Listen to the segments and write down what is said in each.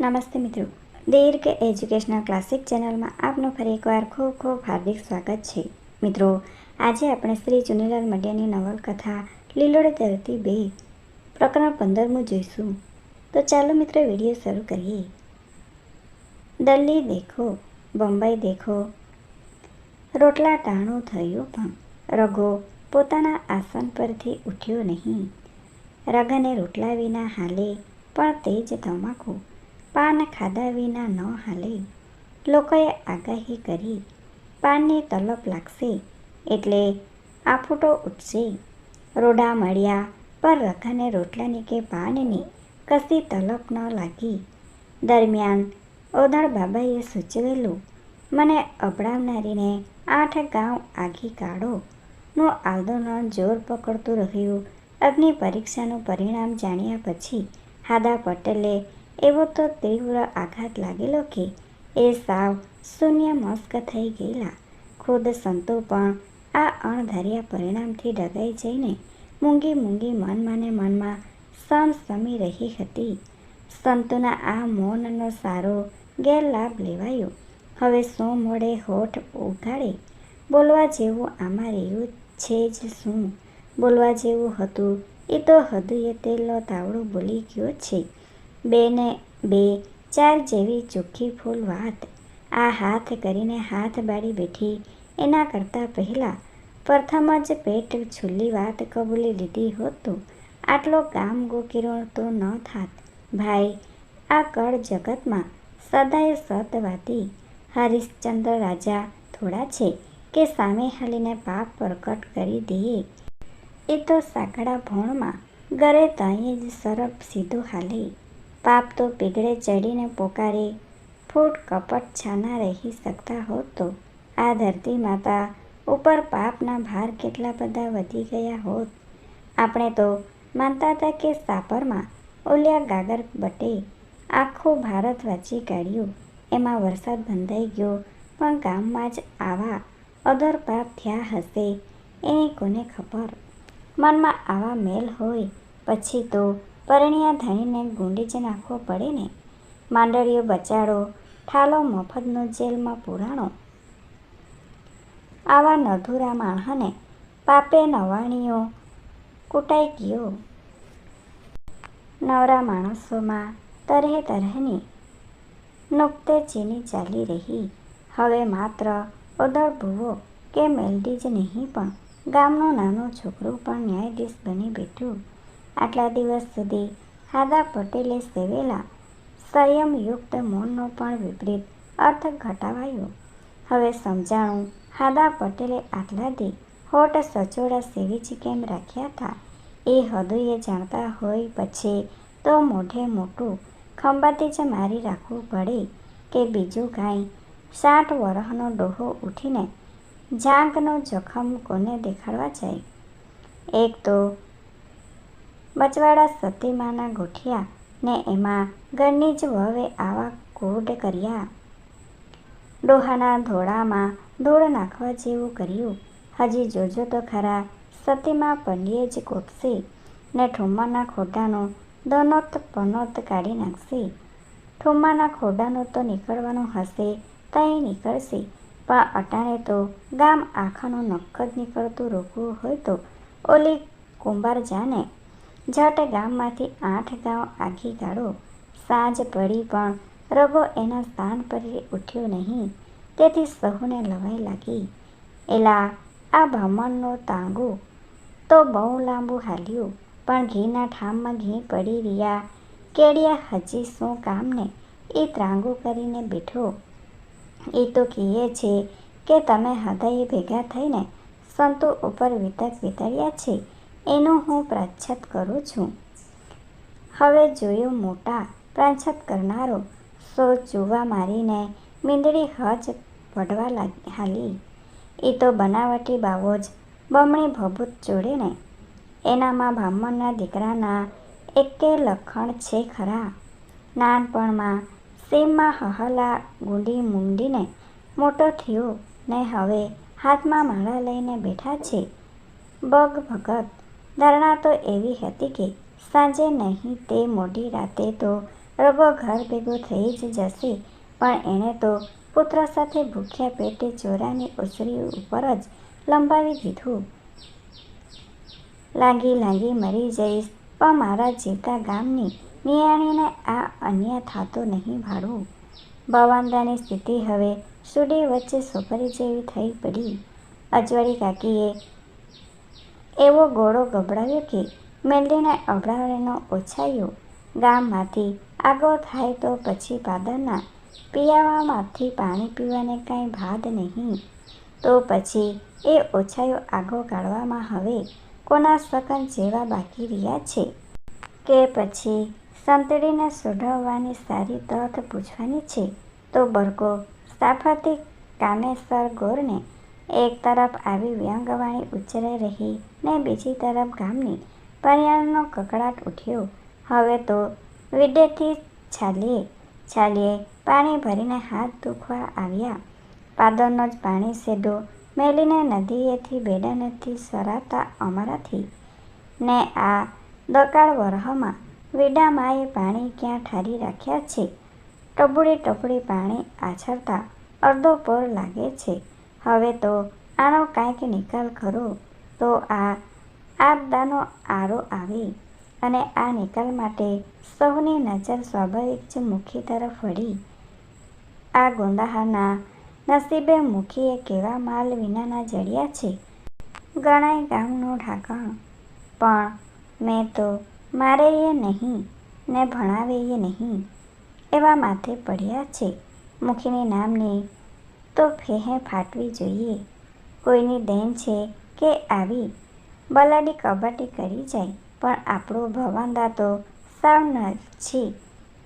નમસ્તે મિત્રો. દીર્ઘ educational classic ચેનલમાં આપનું ફરી એકવાર ખૂબ ખૂબ હાર્દિક સ્વાગત છે. મિત્રો, આજે આપણે શ્રી ચુનીલાલ મડિયાની નવલકથા લીલોડે તરતી બે પ્રકરણ પંદરમું જોઈશું. તો ચાલો મિત્રો વીડિયો શરૂ કરીએ. દિલ્હી દેખો, બોમ્બઈ દેખો. રોટલા ટાણું થયું પણ રઘો પોતાના આસન પરથી ઉઠ્યો નહીં. રગને રોટલા વિના હાલે પણ તે જ તમાકુ પાન ખાધા વિના ન હાલે. લોકોએ આગાહી કરી, પાનની તલપ લાગશે એટલે આફૂટો ઉઠશે રોડા મળ્યા પર રઘાને રોટલાની કે પાનની કશી તલપ ન લાગી. દરમિયાન ઓદળ બાબાએ સૂચવેલું, મને અપડાવનારીને આઠ ગાંવ આગી કાઢો. નું આંદોલન જોર પકડતું રહ્યું. અગ્નિ પરીક્ષાનું પરિણામ જાણ્યા પછી હાદા પટેલે એવો તો તીવ્ર આઘાત લાગેલો કે એ સાવ શૂન્ય મસ્ક થઈ ગયેલા. ખુદ સંતો પણ આ અણધાર્યા પરિણામથી ડગાઈ જઈને મૂંગી મૂંગી મનમાં સમ સમી રહી હતી. સંતોના આ મૌનનો સારો ગેરલાભ લેવાયો. હવે શું મોડે હોઠ ઉઘાડે? બોલવા જેવું આમાં રહ્યું છે જ શું? બોલવા જેવું હતું. એ તો હદુએ તેલનો તાવડો બોલી ગયો છે. બે ને બે ચાર જેવી ચોખ્ખી ફૂલ વાત. આ હાથ કરીને હાથ બાળી બેઠી. એના કરતાં પહેલાં પ્રથમ જ પેટ છૂલી વાત કબૂલી લીધી હોતું. આટલો ગામ ગોકીરણ તો ન થાત. ભાઈ, આ કળ જગતમાં સદાય સતવાદી હરિશ્ચંદ્ર રાજા થોડા છે કે સામે હાલીને પાપ પ્રકટ કરી દઈએ એ તો સાંકડા ભોણમાં ઘરે તાંય જ સરપ સીધો હાલે. પાપ તો પીગળે ચડીને પોકારે, ફૂટ કપટ છાના રહી શકતા હોત. તો આ ધરતી માતા ઉપર પાપના ભાર કેટલા બધા વધી ગયા હોત. આપણે તો માનતા હતા કે સાપરમાં ઓલિયા ગાગર બટે આખું ભારત વાંચી કાઢ્યું. એમાં વરસાદ બંધાઈ ગયો, પણ ગામમાં જ આવા અધર પાપ થયા હશે એની કોને ખબર? મનમાં આવા મેલ હોય, પછી તો પરણ્યા ધણીને ગુંડી જ નાખવો પડે ને, માંડળીઓ બચાડો, ઠાલો મફતનો જેલમાં પુરાણો. આવા નધુરા માણહને પાપે નવાણીઓ કૂટાઈ ગયો. નવરા માણસોમાં તરહે તરહની નુક્તે ચીની ચાલી રહી. હવે માત્ર ઉદળ ભૂવો કે મેલડી જ નહીં પણ ગામનું નાનું છોકરું પણ ન્યાયાધીશ બની બેઠું. આટલા દિવસ સુધી હાદા પટેલે સેવેલા સંયમયુક્ત મૌનનો પણ વિપરીત અર્થ ઘટાવાયો. હવે સમજાણું, હાદા પટેલે આટલા હોટ સચોડા સેવી કેમ રાખ્યા હતા? એ હૃદયે જાણતા હોય પછી તો મોઢે મોટું ખંભાતી જ મારી રાખવું પડે કે બીજું કાંઈ. સાઠ વરહનો ડોહો ઉઠીને જાંકનો જખમ કોને દેખાડવા જાય? એક તો બચવાડા સતીમાના ગોઠિયા ને એમાં ઘરની જ વહવે આવા કોડ કર્યા. ડોહાના ધોળામાં ધોળ નાખવા જેવું કર્યું. હજી જોજો તો ખરા, સતીમા પંડ્યે જ કોટશે ને ઠુમ્માના ખોડાનો દનોત પનોત કાઢી નાખશે. ઠુમ્માના ખોડાનો તો નીકળવાનું હશે, તઈ નીકળશે. પણ અટાણે તો ગામ આખાનું જ નીકળતું રોકવું હોય તો ઓલી કુંભાર જાને ઝટ ગામમાંથી આઠ ગાંવ આખી કાઢો સાંજ પડી પણ રઘો એના સ્થાન પર ઉઠ્યો નહીં. તેથી સહુને લવાઈ લાગી. એલા, આ બ્રાહ્મણનું તાંગો. તો બહુ લાંબુ હાલ્યું, પણ ઘીના ઠામમાં ઘી પડી રહ્યા. કેડિયા હજી શું કામને? એ ત્રાંગો કરીને બેઠો. એ તો કહે છે કે તમે હૃદયે ભેગા થઈને સંતો ઉપર વિતક વિતર્યા છે. એનું હું પ્રાચ્છત કરું છું. હવે જોયું મોટા પ્રાચ્છત કરનારો સો ચૂવા મારીને મીંદડી હજ વઢવા લાગ, હાલી. એ તો બનાવટી બાવો જ બમણી ભભૂત જોડે ને એનામાં બ્રાહ્મણના દીકરાના એકે લખણ છે ખરા. નાનપણમાં સીમમાં હહલા ગુંડી મૂંડીને મોટો થયો ને હવે હાથમાં માળા લઈને બેઠા છે. બગ ભગત ધારણા તો એવી હતી કે સાંજે નહીં, તે મોડી રાતે તો રગો ઘર ભેગો થઈ જ જશે પણ એણે તો પુત્ર સાથે ભૂખ્યા પેટે ચોરાની ઉસરી ઉપર જ લંબાવી દીધું. લાગી લાગી મરી જઈશ, પણ મારા જીવતા ગામની નિયાણીને આ અન્યાય થાતો નહીં ભાડવું ભવાનદાની સ્થિતિ હવે સુડી વચ્ચે સોપરી જેવી થઈ પડી. અજવાળી કાકીએ એવો ગોળો ગબડાવ્યો કે મેલડીને અભડાવીને ઓછાયો ગામમાંથી આગો થાય તો પછી પાદરના પિયાવામાંથી પાણી પીવાને કાંઈ ભાદ નહીં. તો પછી એ ઓછાયો આગો કાઢવામાં હવે કોના સકન જેવા બાકી રહ્યા છે? કે પછી સંતડીને સોઢવવાની સારી તથ પૂછવાની છે? તો બરકો સાફરતી કામેસર ગોરને એક તરફ આવી વ્યંગવાણી ઉચ્ચરાઈ રહી ને બીજી તરફ ગામની પરિયાળનો કકળાટ ઉઠ્યો. હવે તો વિડેથી છાલીએ છાલીએ પાણી ભરીને હાથ દુખવા આવ્યા. પાદરનો જ પાણી સેડો મેલીને નદીએથી બેડા નથી સરાતા અમારાથી. ને આ દકાળ વરહમાં વીડામાંયે પાણી ક્યાં ઠારી રાખ્યા છે? ટબુડી ટબુડી પાણી આછળતા અડધો પોર લાગે છે. હવે તો આનો કાંઈક નિકાલ કરો તો આ આપદાનો આરો આવે. અને આ નિકાલ માટે સૌની નજર સ્વાભાવિક જ મુખી તરફ વળી. આ ગોંદાહાના નસીબે મુખીએ કેવા માલ વિનાના જડિયા છે? ગણાય ગામનું ઢાંકણ પણ મેં તો મારે એ નહીં ને ભણાવે એ નહીં એવા માથે પડ્યા છે. મુખીની નામની તો ફેહે ફાટવી જોઈએ. કોઈની દેન છે કે આવી બલાડી કબાટી કરી જાય. પણ આપણો ભવાનદા તો સાવ છે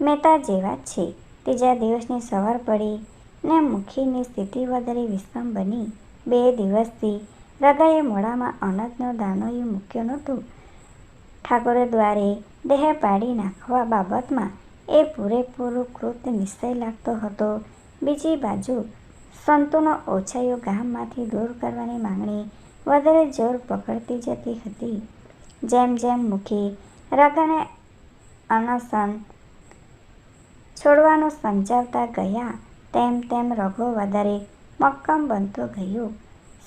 મેતા જેવા છે. ત્રીજા દિવસની સવાર પડી ને મુખીની સ્થિતિ વધારે વિષમ બની. બે દિવસથી રગાએ મોડામાં અનાજનો દાણોય મૂક્યો નહોતો. ઠાકોરદ્વારે દેહ પાડી નાખવા બાબતમાં એ પૂરેપૂરો કૃત નિશ્ચય લાગતો હતો. બીજી બાજુ સંતુનો ઓછાયો ગામમાંથી દૂર કરવાની માંગણી વધારે જોર પકડતી જતી હતી. જેમ જેમ મુખી રગને અનસન છોડવાનું સમજાવતા ગયા, તેમ તેમ રઘો વધારે મક્કમ બનતો ગયો.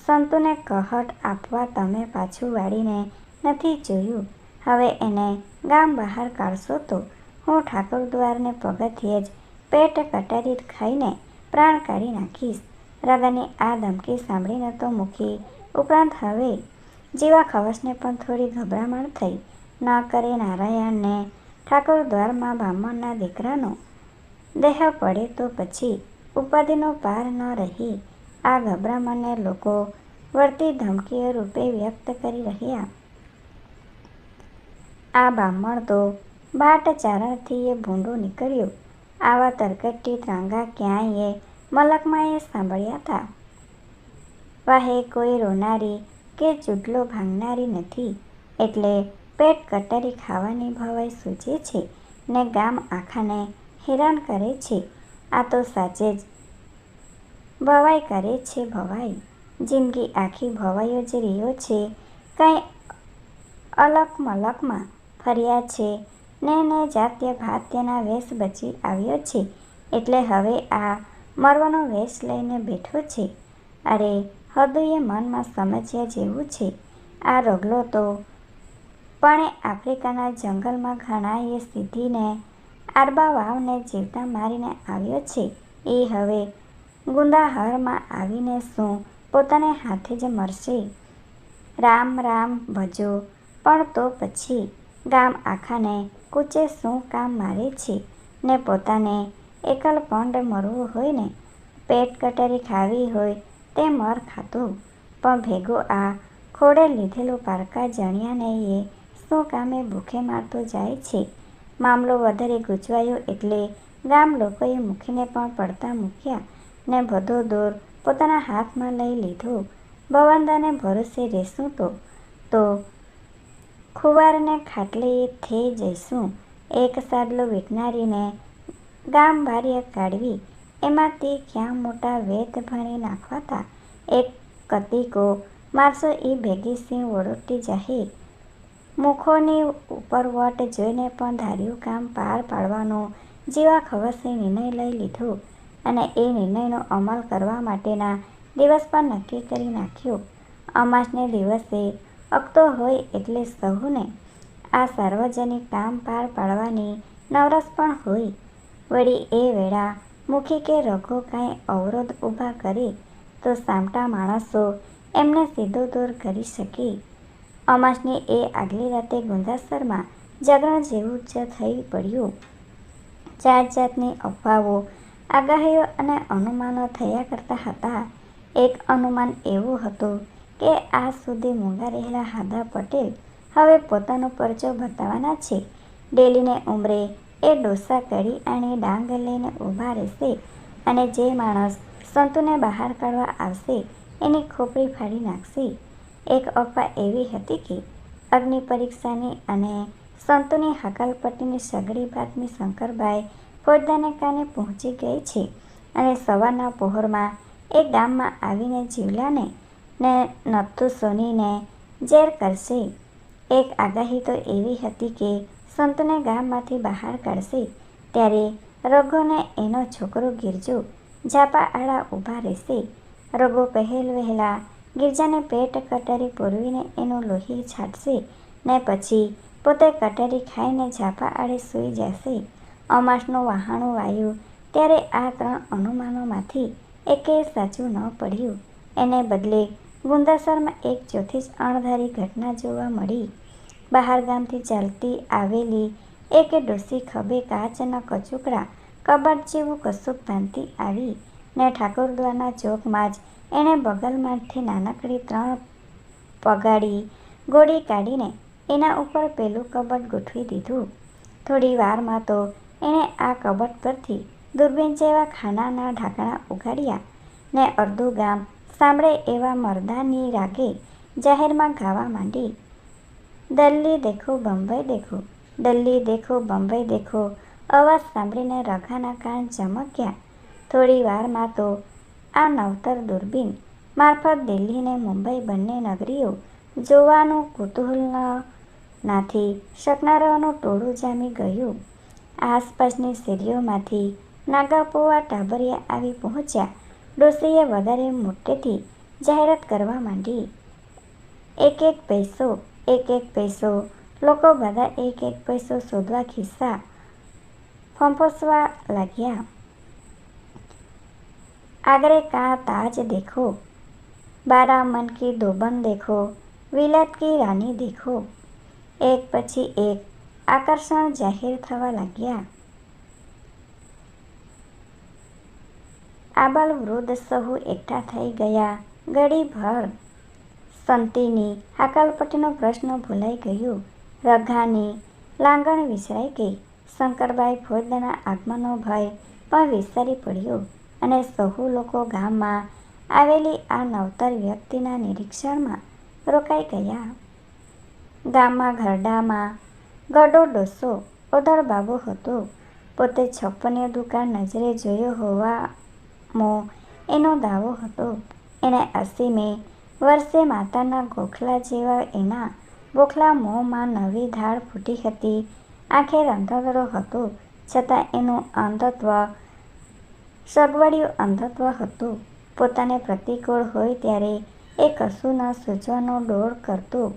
સંતુને કહટ આપવા તમે પાછું વાળીને નથી જોયું. હવે એને ગામ બહાર કાઢશો તો હું ઠાકોર દ્વારને પગથિયે જ પેટ કટારી ખાઈને પ્રાણ કાઢી નાખીશ. રાધાની આ ધમકી સાંભળીને તો મૂકી ઉપરાંત હવે જેવા ખવસને પણ થોડી ગભરામણ થઈ. ન કરે નારાયણને ઠાકોર દ્વારમાં બ્રાહ્મણના દીકરાનો દેહ પડે તો પછી ઉપાધિનો પાર ન રહી આ ગભરામણને લોકો વળતી ધમકીઓ રૂપે વ્યક્ત કરી રહ્યા. આ બ્રાહ્મણ તો બાટ એ ભૂંડો નીકળ્યો. આવા તરકટી ત્રાંગા ક્યાંય મલકમાંયે સાંભળ્યા હતા વાહે કોઈ રોનારી કે ચૂડલો ભાંગનારી નથી, એટલે પેટ કટરી ખાવાની ભવાઈ સૂચે છે ને ગામ આખાને હેરાન કરે છે. આ તો સાચે જ ભવાઈ કરે છે ભવાઈ. જિંદગી આખી ભવાઈઓ જ રહ્યો છે. કાંઈ અલકમલકમાં ફર્યા છે ને ને જાત્ય ભાત્યના વેશ બચી આવ્યો છે એટલે હવે આ મરવાનો વેશ લઈને બેઠો છે. અરે, હૃદયે મનમાં સમજ્યા જેવું છે. આ રગલો તો પણ આફ્રિકાના જંગલમાં ઘણાએ સીધીને આરબા વાવને જીવતા મારીને આવ્યો છે એ હવે ગુંદાહરમાં આવીને શું પોતાને હાથે જ મરશે? રામ રામ ભજો પણ તો પછી ગામ આખાને કૂચે શું કામ મારે છે ને પોતાને એકલપંડ મરવું હોય ને પેટ કટરી ખાવી હોય તે મર ખાતું પણ ભેગું આ ખોડે લીધેલું પારકા એ શું કામે ભૂખે મારતો જાય છે? મામલો વધારે ગૂંચવાયો એટલે ગામ લોકોએ મૂકીને પણ પડતા મૂક્યા ને બધો દોર પોતાના હાથમાં લઈ લીધો. ભવનદાને ભરોસે રહેશું તો તો ખુવારને ખાટલેયે થઈ જઈશું. એક સાદલો વીટનારીને ગામ ભાર્ય કાઢવી એમાં તે ક્યાં મોટા વેદ ભણી નાખવાતા? એક કતિકો મારશો એ ભેગી સિંહ વળોટી જાહે. મુખોની ઉપરવટ જોઈને પણ ધાર્યું કામ પાર પાડવાનો જેવા ખવસે નિર્ણય લઈ લીધો અને એ નિર્ણયનો અમલ કરવા માટેના દિવસ પણ નક્કી કરી નાખ્યો અમાસને દિવસે અકતો હોય એટલે સહુને આ સાર્વજનિક કામ પાર પાડવાની નવરસ પણ હોય. વળી એ વેળા મુખી કે રઘો કાંઈ અવરોધ ઊભા કરે તો સામટા માણસો એમને સીધો દૂર કરી શકે. અમાસની એ આગલી રાતે ગુંદાસરમાં જાગરણ જેવું જ થઈ પડ્યું. જાત જાતની અફવાઓ, આગાહીઓ અને અનુમાનો થયા કરતા હતા. એક અનુમાન એવું હતું કે આજ સુધી મૂંગા રહેલા હાદા પટેલ હવે પોતાનો પરચો બતાવવાના છે. ડેલીને ઉમરે એ ડોસા કઢી અને ડાંગ લઈને ઊભા રહેશે અને જે માણસ સંતુને બહાર કાઢવા આવશે એની ખોપડી ફાડી નાખશે. એક અફવા એવી હતી કે અગ્નિ પરીક્ષાની અને સંતુની હકાલપટ્ટીની સઘળી બાતમી શંકરભાઈ ફોજદારને કાને પહોંચી ગઈ છે અને સવારના પહોરમાં એ ગામમાં આવીને જીવલાને ને નથુ સોનીને ઝેર કરશે. એક આગાહી તો એવી હતી કે સંતને ગામમાંથી બહાર કાઢશે, ત્યારે રઘુને એનો છોકરો ગિરજો ઝાપા આડા ઊભા રહેશે. રઘુ પહેલ વહેલા ગિરજાને પેટ કટરી પૂરવીને એનું લોહી છાંટશે ને પછી પોતે કટરી ખાઈને ઝાપા આડે સૂઈ જશે. અમાસનું વહાણું વાયું, ત્યારે આ ત્રણ અનુમાનોમાંથી એકેય સાચું ન પડ્યું. એને બદલે ગુંદાસરમાં એક ચોથી અણધારી ઘટના જોવા મળી. બહાર ગામથી ચાલતી આવેલી એક ડોસી ખભે કાચના કચુકડા, કબાટ જેવું કશુંક બાંધતી આવી ને ઠાકોરદ્વારના ચોકમાં જ એણે બગલમાંથી નાનકડી ત્રણ પગાડી ગોળી કાઢીને એના ઉપર પેલું કબટ ગોઠવી દીધું. થોડી વારમાં તો એણે આ કબટ પરથી દૂરબીન જેવા ખાનાના ઢાંકણા ઉગાડ્યા ને અડધું ગામ સાંભળે એવા મરદાની રાગે જાહેરમાં ગાવા માંડી, દલ્લી દેખો, બંબઈ દેખો, દલ્લી દેખો, બંબઈ દેખો. અવાજ સાંભળીને રઘાના કાન ચમક્યા. થોડી વારમાં તો આ નવતર દૂરબીન મારફત દિલ્હીને મુંબઈ બંને નગરીઓ જોવાનું કુતૂહલ નાથી શકનારાઓનું ટોળું જામી ગયું. આસપાસની શેરીઓમાંથી નાગાપોવા ટાબરિયા આવી પહોંચ્યા. ડોશીએ વધારે મોટેથી જાહેરાત કરવા માંડી. એક એક પૈસો એક એક પૈસો, લોકો બધા એક એક પૈસો શોધવા ખિસ્સા ફંફોસવા લાગ્યા. આગરે કા તાજ દેખો, બારા મન કી દોબન દેખો, વિલાત કી રાની દેખો. એક પછી એક આકર્ષણ જાહેર થવા લાગ્યા. આબાલ વૃદ્ધ સહુ એકઠા થઈ ગયા. ઘડીભર સંતીની હાકલપટ્ટીનો પ્રશ્ન ભૂલાઈ ગયો. રઘાની લાંગણ વિસરાઈ ગઈ. શંકરબાઈ ફોજદારના આગમનનો ભય પણ વિસરી પડ્યો અને સહુ લોકો ગામમાં આવેલી આ નવતર વ્યક્તિના નિરીક્ષણમાં રોકાઈ ગયા. ગામમાં ઘરડામાં ગડો ડોસો ઓધળ બાબો હતો. પોતે છપ્પનિયો દુકાન નજરે જોયો હોવાનો એનો દાવો હતો. એણે અસીમે વર્ષે માતાના ગોખલા જેવા એના બોખલા મોંમાં નવી ધાળ ફૂટી હતી. આંખે રંધોદરો હતો, છતાં એનું અંધત્વ, સગવડિયું અંધત્વ હતું. પોતાને પ્રતિકૂળ હોય ત્યારે એ કશું ન સૂચવાનો ડોળ કરતો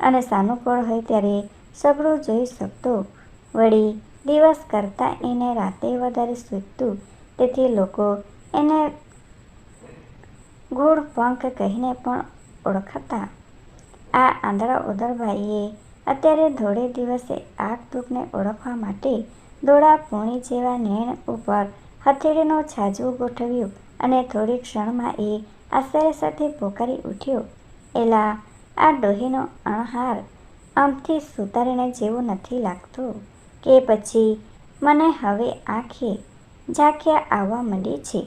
અને સાનુકૂળ હોય ત્યારે સગડું જોઈ શકતો. વળી દિવસ કરતાં એને રાતે વધારે સૂચતું તેથી લોકો એને ગોળ પંખ કહીને પણ ઓળખાતા. આ આંધળા ઉદરભાઈએ અત્યારે ધોળે દિવસે આગ દુઃખને ઓળખવા માટે દોડા પૂણી જેવા નેણ ઉપર હથેળીનો છાજવું ગોઠવ્યું અને થોડી ક્ષણમાં એ આશ્ચર્ય સાથે પોકારી ઉઠ્યો. એલા, આ ડોહીનો અણહાર આમથી સુતારીને જેવું નથી લાગતું કે પછી મને હવે આંખે ઝાંખ્યા આવવા માંડી છે.